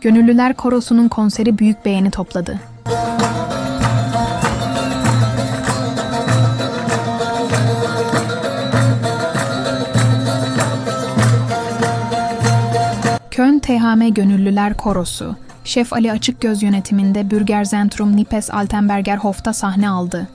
Gönüllüler Korosu'nun konseri büyük beğeni topladı. Köln THM Gönüllüler Korosu, Şef Ali Açıkgöz yönetiminde Bürger Zentrum Nipes Altenberger Hof'ta sahne aldı.